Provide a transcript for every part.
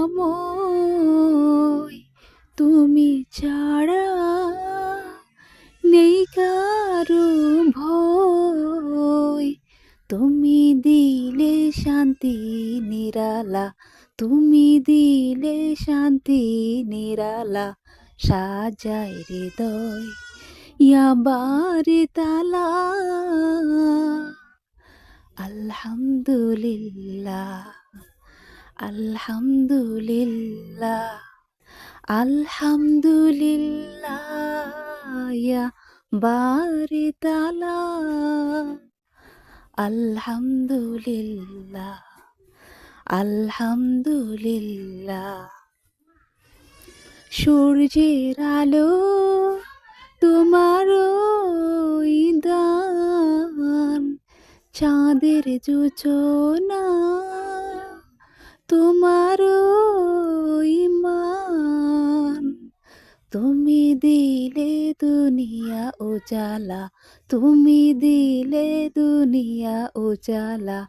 নামই তুমি ছাড়া নেই কারও ভয়। তুমি দিলে শান্তি নিরালা, তুমি দিলে শান্তি নিরালা, সাজাই হৃদয় ইয়াবারে তালা। আলহামদুলিল্লাহ। আলহামদুলিল্লাহ আলহামদুলিল্লাহ ইয়া বারে তালা আলহামদুলিল্লাহ আলহামদুলিল্লাহ। সূর্যের আলো তোমার দান চাঁদের যোচনা তোমার ইমান তুমি দিলে দুনিয়া উজালা, তুমি দিলে দুনিয়া উজালা,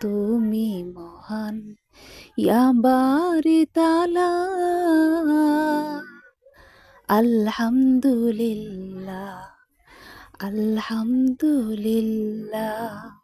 তুমি মহান ইয়াবারে তালা। আলহামদুলিল্লাহ আলহামদুলিল্লাহ।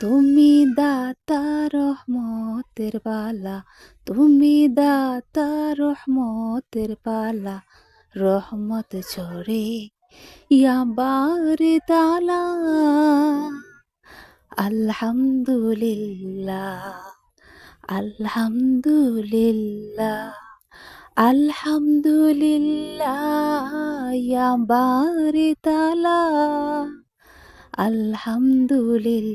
তুমি দাতা রহমতের পালা তুমি দাতা রহমতের পালা রহমত ঝরে ইয়াবারে তালা। আলহামদুলিল্লাহ আলহামদুলিল্লাহ আলহামদুলিল্লাহ, ইয়াবারে তালা। আলহামদুলিল্লাহ